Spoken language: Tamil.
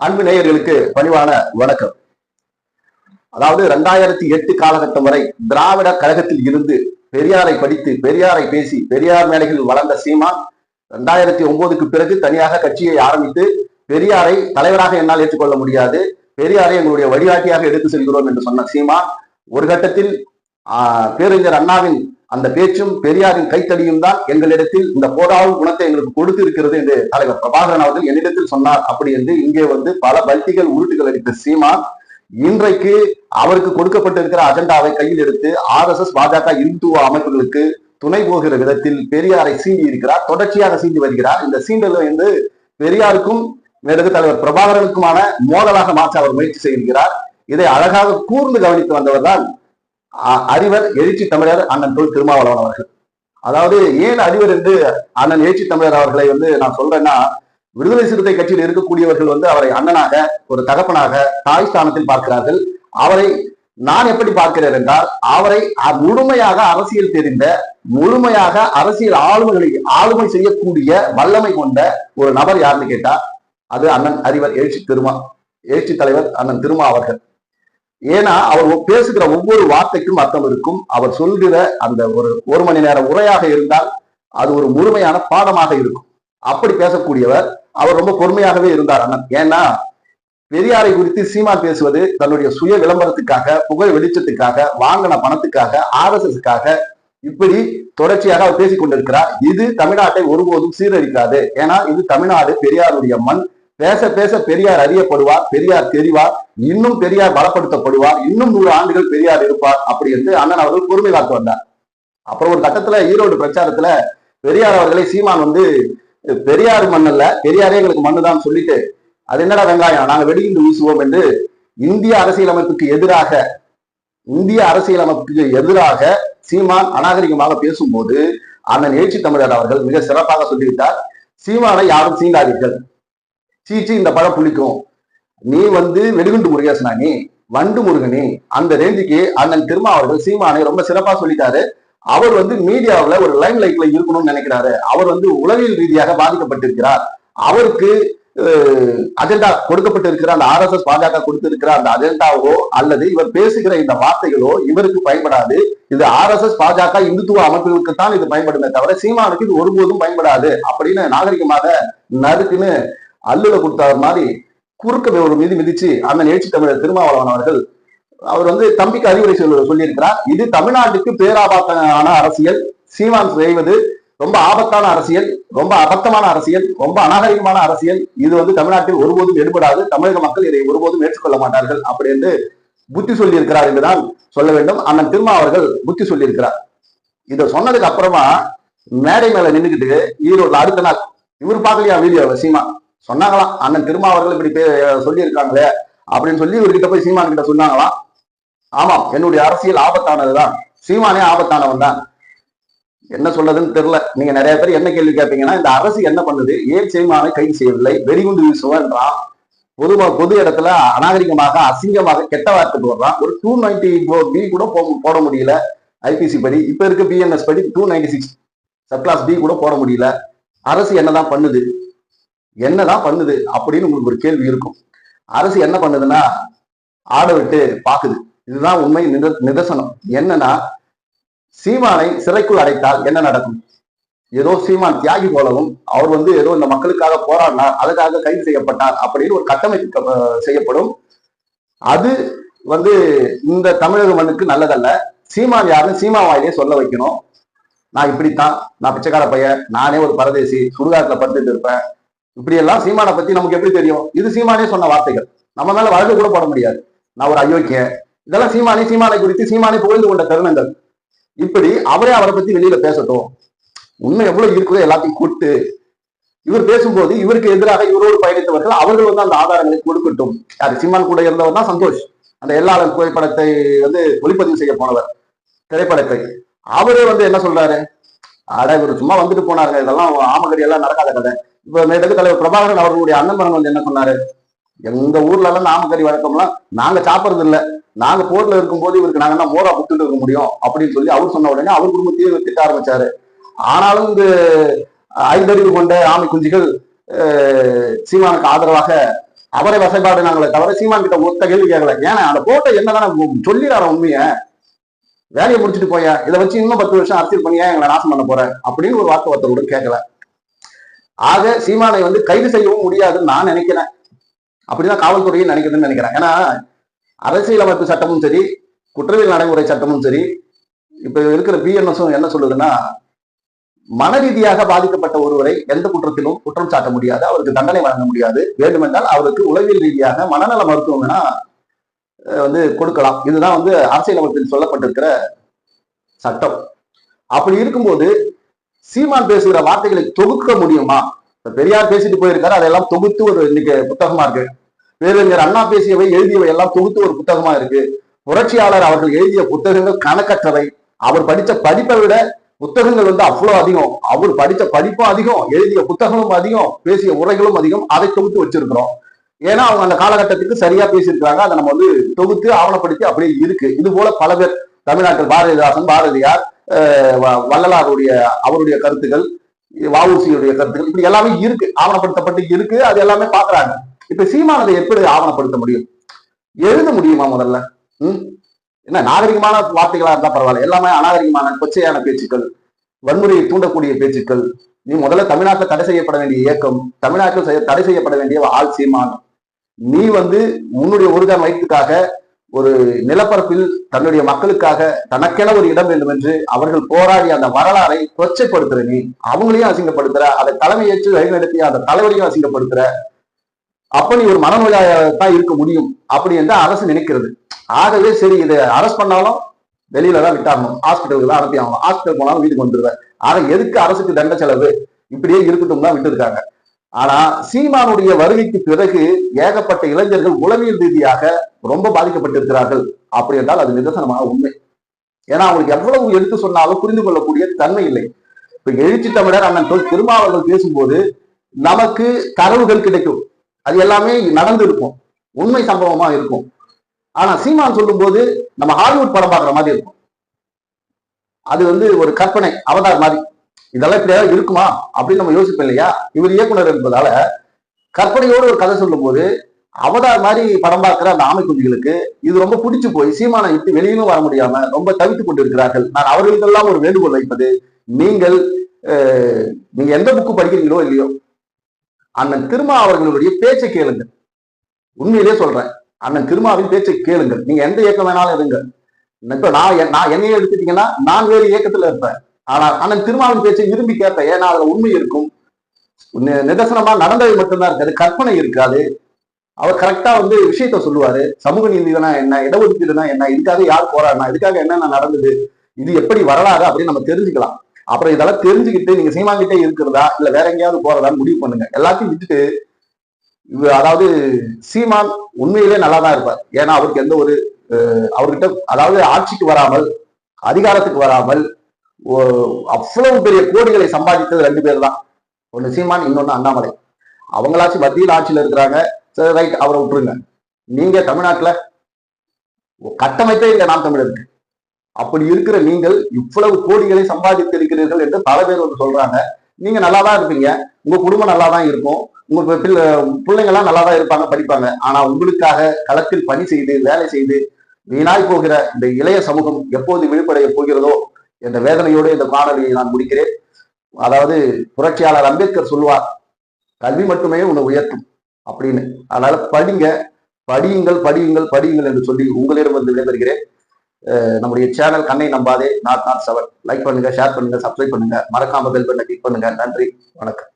அன்பு நேயர்களுக்கு பணிவான வணக்கம். அதாவது ரெண்டாயிரத்தி எட்டு காலகட்டம் வரை திராவிட கழகத்தில் இருந்து பெரியாரை படித்து பெரியாரை பேசி பெரியார் மேடைகளில் வளர்ந்த சீமான் ரெண்டாயிரத்தி ஒன்பதுக்கு பிறகு தனியாக கட்சியை ஆரம்பித்து பெரியாரை தலைவராக என்னால் ஏற்றுக்கொள்ள முடியாது. பெரியாரை எங்களுடைய வழிகாட்டியாக எடுத்து செல்கிறோம் என்று சொன்ன சீமான் ஒரு கட்டத்தில் ஆஹ், பேரறிஞர் அண்ணாவின் அந்த பேச்சும் பெரியாரின் கைத்தடியும் தான் எங்களிடத்தில் இந்த போராவும் குணத்தை எங்களுக்கு கொடுத்து இருக்கிறது என்று தலைவர் பிரபாகரன் அவர்கள் என்னிடத்தில் சொன்னார். அப்படி என்று இங்கே வந்து பல பல்திகள் உருட்டுகள் அடித்த சீமான் இன்றைக்கு அவருக்கு கொடுக்கப்பட்டிருக்கிற அஜெண்டாவை கையில் எடுத்து ஆர் எஸ் எஸ் பாஜக இந்துத்துவ அமைப்புகளுக்கு துணை போகிற விதத்தில் பெரியாரை சீண்டி இருக்கிறார். தொடர்ச்சியாக சீண்டி வருகிறார். இந்த சீண்டல் வந்து பெரியாருக்கும் மேலது தலைவர் பிரபாகரனுக்குமான மோதலாக மாற்ற அவர் முயற்சி செய்கிறார். இதை அழகாக கூர்ந்து கவனித்து வந்தவர் தான் அறிவர் எழுச்சி தமிழர் அண்ணன் தொல் திருமாவளவன் அவர்கள். அதாவது ஏன் அறிவர் என்று அண்ணன் எழுச்சி தமிழர் அவர்களை வந்து நான் சொல்றேன்னா விடுதலை சிறுத்தை கட்சியில் இருக்கக்கூடியவர்கள் வந்து அவரை அண்ணனாக ஒரு தகப்பனாக தாய் ஸ்தானத்தில் பார்க்கிறார்கள். அவரை நான் எப்படி பார்க்கிறேன் என்றால் அவரை முழுமையாக அரசியல் தெரிந்த முழுமையாக அரசியல் ஆளுமைகளை ஆளுமை செய்யக்கூடிய வல்லமை கொண்ட ஒரு நபர் யாருன்னு கேட்டா அது அண்ணன் அறிவர் எழுச்சி திருமா எழுச்சி தலைவர் அண்ணன் திருமா அவர்கள். ஏன்னா அவர் பேசுகிற ஒவ்வொரு வார்த்தைக்கும் அர்த்தம் இருக்கும். அவர் சொல்கிற அந்த ஒரு ஒரு மணி நேர உரையாக இருந்தால் அது ஒரு முழுமையான பாடமாக இருக்கும். அப்படி பேசக்கூடியவர் அவர் ரொம்ப பொறுமையாகவே இருந்தார் அண்ணன். ஏன்னா பெரியாரை குறித்து சீமான் பேசுவது தன்னுடைய சுய விளம்பரத்துக்காக புகழ் வெளிச்சத்துக்காக வாங்கின பணத்துக்காக ஆர்எஸ்எஸ்க்காக இப்படி தொடர்ச்சியாக அவர் பேசிக் கொண்டிருக்கிறார் இது தமிழ்நாட்டை ஒருபோதும் சீரழிக்காது. ஏன்னா இது தமிழ்நாடு பெரியாருடைய மண். பேச பேச பெரியார் அறியப்படுவார் பெரியார் தெரிவார் இன்னும் பெரியார் பலப்படுத்தப்படுவார் இன்னும் நூறு ஆண்டுகள் பெரியார் இருப்பார் அப்படி என்று அண்ணன் அவர்கள் பொறுமை காத்து வந்தார். அப்புறம் ஒரு கட்டத்துல ஈரோடு பிரச்சாரத்துல பெரியார் அவர்களை சீமான் வந்து பெரியார் மண்ணல்ல பெரியாரே எங்களுக்கு மண்ணுதான் சொல்லிட்டு அது என்னடா வெங்காயம்? நாங்க வெடிகுண்டு வீசுவோம் என்று இந்திய அரசியலமைப்புக்கு எதிராக இந்திய அரசியலமைப்புக்கு எதிராக சீமான் அநாகரிகமாக பேசும்போது அந்த எழுச்சி தமிழர் அவர்கள் மிக சிறப்பாக சொல்லிவிட்டார். சீமானை யாரும் சீண்டாதீர்கள். சீச்சி இந்த பழம் புளிக்கும். நீ வந்து வெடிகுண்டு முருகேசனா நீ? வண்டு முருகனி அந்த ரேஞ்சுக்கு அண்ணன் திருமா அவர்கள் சீமானை ரொம்ப சிறப்பா சொல்லிட்டாரு. அவர் வந்து மீடியாவில் ஒரு லைம் லைட்ல இருக்கணும்னு நினைக்கிறாரு. அவர் வந்து உளவியல் ரீதியாக பாதிக்கப்பட்டிருக்கிறார். அவருக்கு அஜெண்டா கொடுக்கப்பட்டிருக்கிற அந்த ஆர் எஸ் எஸ் பாஜக கொடுத்திருக்கிற அந்த அஜெண்டாவோ அல்லது இவர் பேசுகிற இந்த வார்த்தைகளோ இவருக்கு பயன்படாது. இது ஆர் எஸ் எஸ் பாஜக இந்துத்துவ அமைப்புகளுக்கு தான் இது பயன்படுமே தவிர சீமானுக்கு இது ஒருபோதும் பயன்படாது. அப்படின்னு நாகரிகமாக நறுக்குன்னு அல்லுல கொடுத்தாரு மாதிரி குறுக்க ஒரு மிதி மிதிச்சு அந்த நிகழ்ச்சி தமிழர் திருமாவளவன் அவர்கள் அவர் வந்து தம்பிக்கு அறிவுரை சொல்ல சொல்லியிருக்கிறார். இது தமிழ்நாட்டுக்கு பேராபத்தான அரசியல். சீமான் செய்வது ரொம்ப ஆபத்தான அரசியல் ரொம்ப அபத்தமான அரசியல் ரொம்ப அநாகரிகமான அரசியல். இது வந்து தமிழ்நாட்டில் ஒருபோதும் எடுபடாது. தமிழக மக்கள் இதை ஒருபோதும் ஏற்றுக்கொள்ள மாட்டார்கள் அப்படி என்று புத்தி சொல்லியிருக்கிறார் என்றுதான் சொல்ல வேண்டும். அண்ணன் திருமா அவர்கள் புத்தி சொல்லியிருக்கிறார். இதை சொன்னதுக்கு அப்புறமா மேடை மேல நின்றுக்கிட்டு ஈரோட்ல அடுத்த நாள் இவர் பார்க்கலையா வீடியோ சீமா? சொன்னாங்களாம். அண்ணன் திருமா அவர்கள் இப்படி பே- சொல்லியிருக்காங்களே அப்படின்னு சொல்லி இவர்கிட்ட போய் சீமான் கிட்ட சொன்னாங்களாம். ஆமாம் என்னுடைய அரசியல் ஆபத்தானதுதான். சீமானே ஆபத்தானவன் தான். என்ன சொல்றதுன்னு தெரியல. நீங்க நிறைய பேர் என்ன கேள்வி கேட்பீங்கன்னா இந்த அரசு என்ன பண்ணுது? ஏன் சீமானை கைது செய்யவில்லை? வெடிகுண்டு வீசுவன்றான். பொது பொது இடத்துல அநாகரிகமாக அசிங்கமாக கெட்ட வார்த்தை போடுறான். ஒரு டூ நைன்டி பி கூட போ- போட முடியல. ஐபிசி படி. இப்ப இருக்க பிஎன்எஸ் படி two ninety six subclass B கூட போட முடியல. அரசு என்னதான் பண்ணுது? என்னதான் பண்ணுது அப்படின்னு உங்களுக்கு ஒரு கேள்வி இருக்கும். அரசு என்ன பண்ணுதுன்னா ஆட விட்டு பாக்குது. இதுதான் உண்மை நிதர்சனம். என்னன்னா சீமானை சிறைக்குள் அடைத்தால் என்ன நடக்கும்? ஏதோ சீமான் தியாகி போலவும் அவர் வந்து ஏதோ இந்த மக்களுக்காக போராடினார் அதுக்காக கைது செய்யப்பட்டார் அப்படின்னு ஒரு கட்டமைப்பு செய்யப்படும். அது வந்து இந்த தமிழக மண்ணுக்கு நல்லதல்ல. சீமான் யாருன்னு சீமா வாயிலே சொல்ல வைக்கணும். நான் இப்படித்தான் நான் பிச்சைக்கார பையன் நானே ஒரு பரதேசி சுடுகாட்டுல படுத்துட்டு இருப்பேன். இப்படி எல்லாம் சீமானை பத்தி நமக்கு எப்படி தெரியும்? இது சீமானே சொன்ன வார்த்தைகள். நம்ம மேல வழக்கு கூட போட முடியாது. நான் ஒரு அயோக்கியன். இதெல்லாம் சீமானே சீமானை குறித்து சீமானே புகழ்ந்து கொண்ட தருணங்கள். இப்படி அவரே அவரை பத்தி வெளியில பேசட்டும். உண்மை எவ்வளவு இருக்குதோ எல்லாத்தையும் கூட்டு. இவர் பேசும்போது இவருக்கு எதிராக இவரோடு பயணித்தவர்கள் அவர்கள் வந்து அந்த ஆதாரங்களை கொடுக்கட்டும். யாரு? சீமான் கூட இருந்தவர் தான் சந்தோஷ். அந்த எல்லாளர் புகைப்படத்தை வந்து ஒளிப்பதிவு செய்ய போனவர். திரைப்படத்தை. அவரே வந்து என்ன சொல்றாரு? அட இவர் சும்மா வந்துட்டு போனாருங்க. இதெல்லாம் ஆமகடி எல்லாம் நடக்காத கதை. இப்ப மேற்கு தலைவர் பிரபாகரன் அவர்களுடைய அண்ணன் மகன் வந்து என்ன சொன்னாரு? எங்க ஊர்ல எல்லாம் நாமக்கறி வழக்கம்லாம் நாங்க சாப்பிடுறது இல்ல. நாங்க போர்ல இருக்கும்போது இவருக்கு நாங்க என்ன மோரா புத்துட்டு இருக்க முடியும்? அப்படின்னு சொல்லி அவர் சொன்ன உடனே அவர் குடும்பத்தையும் திட்ட ஆரம்பிச்சாரு. ஆனாலும் இந்த ஐந்தறிவு கொண்ட ஆமை குஞ்சுகள் சீமானுக்கு ஆதரவாக அவரை வசைபாடுனாங்களே தவிர சீமான் கிட்ட ஒத்த கேள்வி கேட்கல. ஏன்னா அந்த போட்டோ என்னதானே சொல்லிடார உண்மைய. வேலையை முடிச்சுட்டு போயா? இதை வச்சு இன்னும் பத்து வருஷம் அரசியல் பண்ணியா எங்களை நாசம் பண்ண போறேன் அப்படின்னு ஒரு வார்த்தை கூட கேட்கல. ஆக சீமானை வந்து கைது செய்யவும் முடியாதுன்னு நான் நினைக்கிறேன். அப்படிதான் காவல்துறையும் நினைக்கிறதுன்னு நினைக்கிறேன். ஏன்னா அரசியலமைப்பு சட்டமும் சரி குற்றவியல் நடைமுறை சட்டமும் சரி இப்ப இருக்கிற பிஎன்எஸும் என்ன சொல்லுதுன்னா மன ரீதியாக பாதிக்கப்பட்ட ஒருவரை எந்த குற்றத்திலும் குற்றம் சாட்ட முடியாது. அவருக்கு தண்டனை வழங்க முடியாது. வேண்டுமென்றால் அவருக்கு உளவியல் ரீதியாக மனநல மருத்துவம் வேணா வந்து கொடுக்கலாம். இதுதான் வந்து அரசியலமைப்பில் சொல்லப்பட்டிருக்கிற சட்டம். அப்படி இருக்கும்போது சீமான் பேசுகிற வார்த்தைகளை தொகுக்க முடியுமா? பெரியார் பேசிட்டு போயிருக்காரு அதெல்லாம் தொகுத்து ஒரு இன்னைக்கு புத்தகமா இருக்கு. பேரறிஞர் அண்ணா பேசியவை எழுதியவை எல்லாம் தொகுத்து ஒரு புத்தகமா இருக்கு. புரட்சியாளர் அவர்கள் எழுதிய புத்தகங்கள் கணக்கற்றவை. அவர் படித்த படிப்பை விட புத்தகங்கள் வந்து அவ்வளவு அதிகம். அவர் படித்த படிப்பும் அதிகம் எழுதிய புத்தகமும் அதிகம் பேசிய உரைகளும் அதிகம். அதை தொகுத்து வச்சிருக்கிறோம். ஏன்னா அவங்க அந்த காலகட்டத்துக்கு சரியா பேசியிருக்காங்க அதை நம்ம வந்து தொகுத்து ஆவணப்படுத்தி அப்படியே இருக்கு. இது போல பல பேர் தமிழ்நாட்டில் பாரதிதாசன் பாரதியார் வள்ளலாருடைய அவருடைய கருத்துக்கள் வஉசியுடைய கருத்துக்கள் இப்படி எல்லாமே இருக்கு ஆவணப்படுத்தப்பட்டு இருக்கு அது எல்லாமே பாக்குறாங்க. இப்ப சீமானதை எப்படி ஆவணப்படுத்த முடியும்? எழுத முடியுமா முதல்ல? உம் என்ன நாகரிகமான வார்த்தைகளா இருந்தா பரவாயில்ல. எல்லாமே அநாகரிகமான கொச்சையான பேச்சுக்கள் வன்முறையை தூண்டக்கூடிய பேச்சுக்கள். நீ முதல்ல தமிழ்நாட்டில் தடை செய்யப்பட வேண்டிய இயக்கம் தமிழ்நாட்டில் செய்ய- தடை செய்யப்பட வேண்டிய ஆள் சீமானம். நீ வந்து உன்னுடைய ஒருதான் வயிற்றுக்காக ஒரு நிலப்பரப்பில் தன்னுடைய மக்களுக்காக தனக்கென ஒரு இடம் வேண்டும் என்று அவர்கள் போராடி அந்த வரலாறை கொச்சைப்படுத்துற நீ அவங்களையும் அசிங்கப்படுத்துற அதை தலைமையேற்று வழிநடத்தி அந்த தலைவரையும் அசிங்கப்படுத்துற அப்ப நீ ஒரு மனநோயாளத்தான் இருக்க முடியும் அப்படி என்று அரசு நினைக்கிறது. ஆகவே சரி இதை அரெஸ்ட் பண்ணாலும் வெளியில தான் விட்டாகணும். ஹாஸ்பிட்டலுக்கு தான் அனுப்பி ஆகணும். ஹாஸ்பிட்டல் போனாலும் வீட்டுக்கு வந்துருவேன். ஆனா எதுக்கு அரசுக்கு தண்ட செலவு? இப்படியே இருக்கட்டும் தான் விட்டுருக்காங்க. ஆனா சீமானுடைய வருகைக்கு பிறகு ஏகப்பட்ட இளைஞர்கள் உளவியல் ரீதியாக ரொம்ப பாதிக்கப்பட்டிருக்கிறார்கள். அப்படி என்றால் அது நிதர்சனமாக உண்மை. ஏன்னா அவங்களுக்கு எவ்வளவு எடுத்து சொன்னாலும் புரிந்து கொள்ளக்கூடிய தன்மை இல்லை. இப்ப எழுச்சி தமிழர் அண்ணன் தோல் திருமாவர்கள் பேசும்போது நமக்கு தரவுகள் கிடைக்கும். அது எல்லாமே நடந்து இருக்கும். உண்மை சம்பவமா இருக்கும். ஆனா சீமான் சொல்லும்போது நம்ம ஹாலிவுட் படம் பாக்குற மாதிரி இருக்கும். அது வந்து ஒரு கற்பனை அவதார் மாதிரி. இதெல்லாம் இப்படியாவது இருக்குமா அப்படின்னு நம்ம யோசிப்போம் இல்லையா? இவர் இயக்குனர் என்பதால கற்பனையோடு ஒரு கதை சொல்லும்போது அவதார் மாதிரி படம் பார்க்கிற அந்த ஆமை குஞ்சுகளுக்கு இது ரொம்ப பிடிச்சு போய் சீமானை விட்டு வெளியிலும் வர முடியாம ரொம்ப தவித்துக் கொண்டிருக்கிறார்கள். நான் அவர்களுக்கெல்லாம் ஒரு வேண்டுகோள் வைப்பது நீங்கள் நீங்க எந்த புக்கு படிக்கிறீங்களோ இல்லையோ அண்ணன் திருமா அவர்களுடைய பேச்சை கேளுங்கள். உண்மையிலேயே சொல்றேன் அண்ணன் திருமாவின் பேச்சை கேளுங்கள். நீங்க எந்த இயக்கம் வேணாலும் இருங்க இப்ப நான் நான் என்னையே எடுத்துட்டீங்கன்னா நான் வேறு இயக்கத்துல இருப்பேன். ஆனா அண்ணன் திருமாவின் பேச்சை விரும்பி கேட்பேன் ஏன்னா அதுல உண்மை இருக்கும்? நிதர்சனமா நடந்தது மட்டும்தான் இருக்காது கற்பனை இருக்காது. அவர் கரெக்டா வந்து விஷயத்த சொல்லுவாரு. சமூக நீதினா என்ன இடஒதுக்கீடுனா என்ன இதுக்காக யார் போராடினா இதுக்காக என்னென்ன நடந்தது இது எப்படி வரலாறு அப்படின்னு நம்ம தெரிஞ்சுக்கலாம். அப்புறம் இதெல்லாம் தெரிஞ்சுக்கிட்டு நீங்க சீமாங்கிட்டே இருக்கிறதா இல்ல வேற எங்கேயாவது போறதான்னு முடிவு பண்ணுங்க. எல்லாத்தையும் விட்டுட்டு அதாவது சீமான் உண்மையிலே நல்லா தான் இருப்பார். ஏன்னா அவருக்கு எந்த ஒரு அவர்கிட்ட அதாவது ஆட்சிக்கு வராமல் அதிகாரத்துக்கு வராமல் அவ்வளவு பெரிய கோடிகளை சம்பாதித்தது ரெண்டு பேர் தான் ஒன்று சீமான் இன்னொன்னு அண்ணாமலை. அவங்களாச்சும் மத்தியில் ஆட்சியில் இருக்கிறாங்க. சரி ரைட் அவரை விட்டுருங்க. நீங்க தமிழ்நாட்டில் கட்டமைப்பே இல்லை நாம் தமிழருக்கு. அப்படி இருக்கிற நீங்கள் இவ்வளவு கோடிகளை சம்பாதித்து இருக்கிறீர்கள் என்று பல பேர் வந்து சொல்றாங்க. நீங்க நல்லா தான் இருப்பீங்க. உங்க குடும்பம் நல்லா தான் இருக்கும். உங்க பிள்ளை நல்லா தான் இருப்பாங்க படிப்பாங்க. ஆனா உங்களுக்காக களத்தில் பணி செய்து வேலை செய்து வீணாய் போகிற இந்த இளைய சமூகம் எப்போது விழிப்படைய போகிறதோ என்ற வேதனையோடு இந்த காணொலியை நான் முடிக்கிறேன். அதாவது புரட்சியாளர் அம்பேத்கர் சொல்லுவார் கல்வி மட்டுமே உன்னை உயர்த்தும் அப்படின்னு. அதனால படிங்க படியுங்கள் படியுங்கள் படியுங்கள் என்று சொல்லி உங்களிடம் வந்து விடைபெறுகிறேன் நம்முடைய சேனல் கண்ணை நம்பாதே நாட் நாட் செவன். லைக் பண்ணுங்க ஷேர் பண்ணுங்க சப்ஸ்கிரைப் பண்ணுங்க. மறக்காம பெல் பண்ண கிளிக் பண்ணுங்க. நன்றி வணக்கம்.